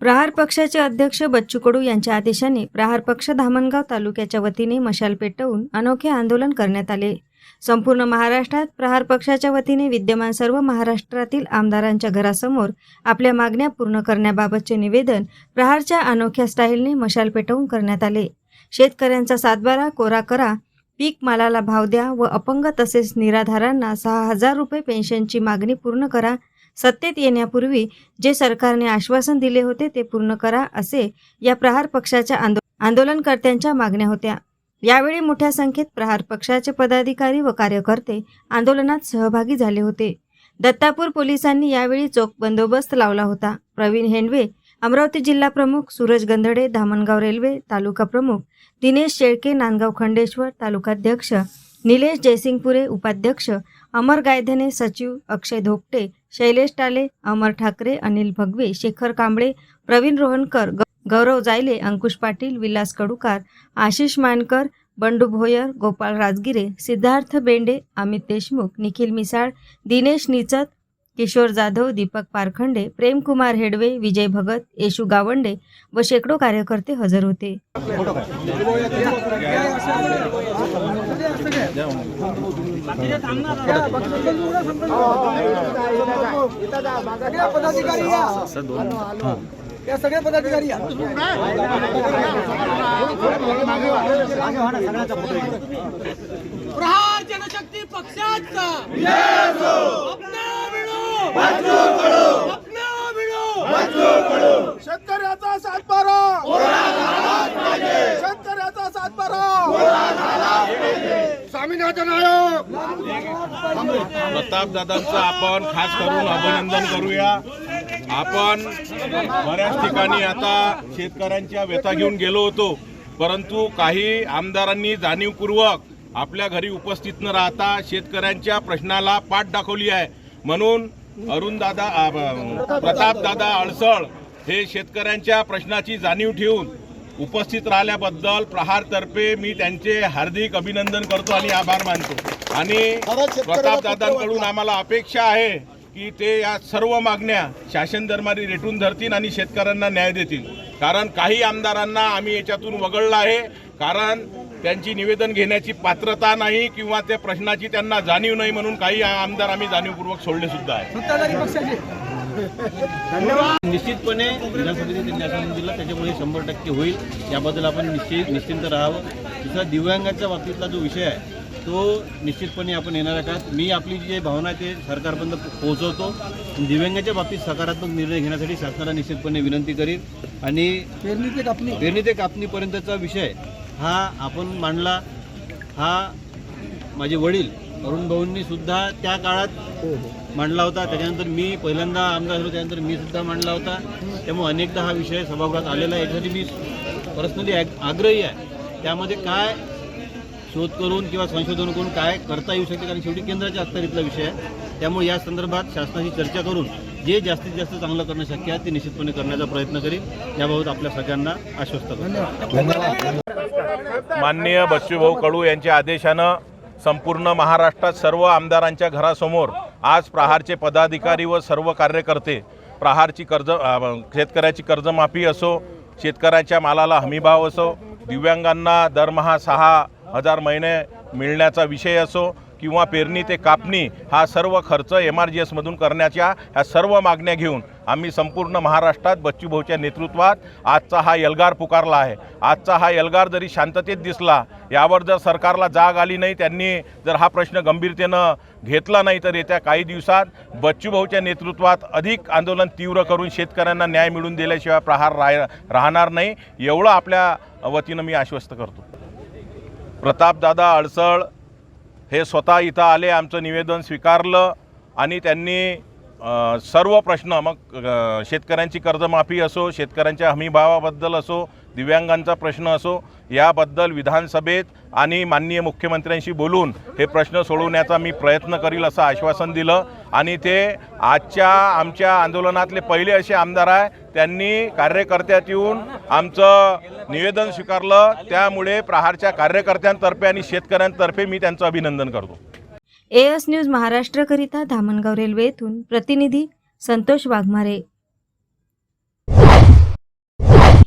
प्रहार पक्षाचे अध्यक्ष बच्चू कडू यांच्या आदेशाने प्रहार पक्ष धामणगाव तालुक्याच्या वतीने मशाल पेटवून अनोखे आंदोलन करण्यात आले. संपूर्ण महाराष्ट्रात प्रहार पक्षाच्या वतीने विद्यमान सर्व महाराष्ट्रातील आमदारांच्या घरासमोर आपल्या मागण्या पूर्ण करण्याबाबतचे निवेदन प्रहारच्या अनोख्या स्टाईलने मशाल पेटवून करण्यात आले. शेतकऱ्यांचा सातबारा कोरा करा पीक मालाला भाव द्या व अपंग तसेच निराधारांना सहा हजार रुपये पेन्शनची मागणी पूर्ण करा सत्तेत येण्यापूर्वी जे सरकारने आश्वासन दिले होते ते पूर्ण करा असे या प्रहार पक्षाच्या आंदो आंदोलनकर्त्यांच्या मागण्या होत्या. यावेळी मोठ्या संख्येत प्रहार पक्षाचे पदाधिकारी व कार्यकर्ते आंदोलनात सहभागी झाले होते. दत्तापूर पोलिसांनी यावेळी चोख बंदोबस्त लावला होता. प्रवीण हेंडवे अमरावती जिल्हा प्रमुख सूरज गंधडे धामणगाव रेल्वे तालुका प्रमुख दिनेश शेळके नांदगाव खंडेश्वर तालुकाध्यक्ष निलेश जयसिंगपुरे उपाध्यक्ष अमर गायधने सचिव अक्षय धोपटे शैलेश टाले अमर ठाकरे अनिल भगवे शेखर कांबळे प्रवीण रोहनकर ग- गौरव जायले अंकुश पाटील विलास कडुकार आशिष मानकर बंडू भोयर गोपाळ राजगिरे सिद्धार्थ बेंडे अमित देशमुख निखिल मिसाळ दिनेश निचत किशोर जाधव दीपक पारखंडे प्रेमकुमार हेडवे विजय भगत येशू गावंडे व शेकडो कार्यकर्ते हजर होते. पदाधिकारी या या सगळे पदाधिकारी या प्रहार जनशक्ती पक्षाचा शेतकऱ्याचा सातबारा. स्वामीनाथन आपण खास करून अभिनंदन करूया. आपण बऱ्याच ठिकाणी आता शेतकऱ्यांच्या व्यथा घेऊन गेलो होतो. परंतु काही आमदारांनी जाणीवपूर्वक आपल्या घरी उपस्थित न राहता शेतकऱ्यांच्या प्रश्नाला पाठ दाखवली आहे. म्हणून अरुण दादा प्रताप अळसळ हे शेतकऱ्यांच्या प्रश्नाची जाणीव ठेवून उपस्थित राहिल्याबद्दल प्रहारतर्फे मी त्यांचे हार्दिक अभिनंदन करतो आणि आभार मानतो. आणि प्रताप दादांकडून आम्हाला अपेक्षा आहे की ते या सर्व मागण्या शासन दरबारी रेटून धरतील आणि शेतकऱ्यांना न्याय देतील. कारण काही आमदारांना आम्ही याच्यातून वगळलं आहे. कारण त्यांची निवेदन घेण्याची पात्रता नाही किंवा त्या प्रश्नाची त्यांना जाणीव नाही म्हणून काही आमदार आम्ही जाणीवपूर्वक सोडले सुद्धा आहे. निश्चितपणे आश्वासन दिलं त्याच्यामुळे शंभर टक्के होईल. याबद्दल आपण निश्चित निश्चिंत राहावं. दुसरा दिव्यांगाच्या बाबतीतला जो विषय आहे तो निश्चितपणे आपण येणाऱ्या काळात मी आपली जी भावना आहे ते सरकारपर्यंत पोहोचवतो. दिव्यांगाच्या बाबतीत सकारात्मक निर्णय घेण्यासाठी शासनाला निश्चितपणे विनंती करीन. आणि पेरणी ते कापणी. पेरणी ते कापणीपर्यंतचा विषय हा आपण मांडला. हा माझे वडील अरुण भाऊंनी सुद्धा त्या काळात मांडला होता. त्याच्यानंतर मी पहिल्यांदा आमदार झालो त्यानंतर मी सुद्धा मांडला होता. त्यामुळे अनेकदा हा विषय सभागृहात आलेला आहे. याच्यासाठी मी पर्सनली आग्रही आहे. त्यामध्ये काय शोध करून किंवा संशोधन करून काय करता येऊ शकते? कारण शेवटी केंद्राच्या अखत्यारीतला विषय आहे. त्यामुळे या संदर्भात शासनाशी चर्चा करून जे जास्तीत जास्त चांगलं करणं शक्य आहे ते निश्चितपणे करण्याचा प्रयत्न करीन. याबाबत आपल्या सगळ्यांना आश्वस्त करतो. माननीय बच्चूभाऊ कडू यांच्या आदेशानं संपूर्ण महाराष्ट्रात सर्व आमदारांच्या घरासमोर आज प्रहारचे पदाधिकारी व सर्व कार्यकर्ते प्रहारची कर्ज शेतकऱ्याची कर्जमाफी असो शेतकऱ्याच्या मालाला हमीभाव असो दिव्यांगांना दरमहा सहा हजार महिने मिळण्याचा विषय असो किंवा पेरणी ते कापणी हा सर्व खर्च एम आर जी एसमधून करण्याच्या ह्या सर्व मागण्या घेऊन आम्ही संपूर्ण महाराष्ट्रात बच्चूभाऊच्या नेतृत्वात आजचा हा एल्गार पुकारला आहे. आजचा हा एल्गार जरी शांततेत दिसला यावर जर सरकारला जाग आली नाही त्यांनी जर हा प्रश्न गंभीरतेनं घेतला नाही तर येत्या काही दिवसात बच्चूभाऊच्या नेतृत्वात अधिक आंदोलन तीव्र करून शेतकऱ्यांना न्याय मिळवून दिल्याशिवाय प्रहार राह राहणार नाही. एवढं आपल्या वतीनं मी आश्वस्त करतो. प्रतापदादा अडसळ हे स्वतः इथं आले आमचं निवेदन स्वीकारलं आणि त्यांनी सर्व प्रश्न मग शेतकऱ्यांची कर्जमाफी असो शेतकऱ्यांच्या हमीभावाबद्दल असो दिव्यांगांचा प्रश्न असो याबद्दल विधानसभेत आणि माननीय मुख्यमंत्र्यांशी बोलून हे प्रश्न सोडवण्याचा मी प्रयत्न करील असं आश्वासन दिलं. आणि ते आजच्या आमच्या आंदोलनातले पहिले असे आमदार आहे त्यांनी कार्यकर्त्यात येऊन आमचं निवेदन स्वीकारलं. त्यामुळे प्रहारच्या कार्यकर्त्यांतर्फे आणि शेतकऱ्यांतर्फे मी त्यांचं अभिनंदन करतो. एएस न्यूज महाराष्ट्रकरिता धामणगाव रेल्वे येथून प्रतिनिधी संतोष वाघमारे.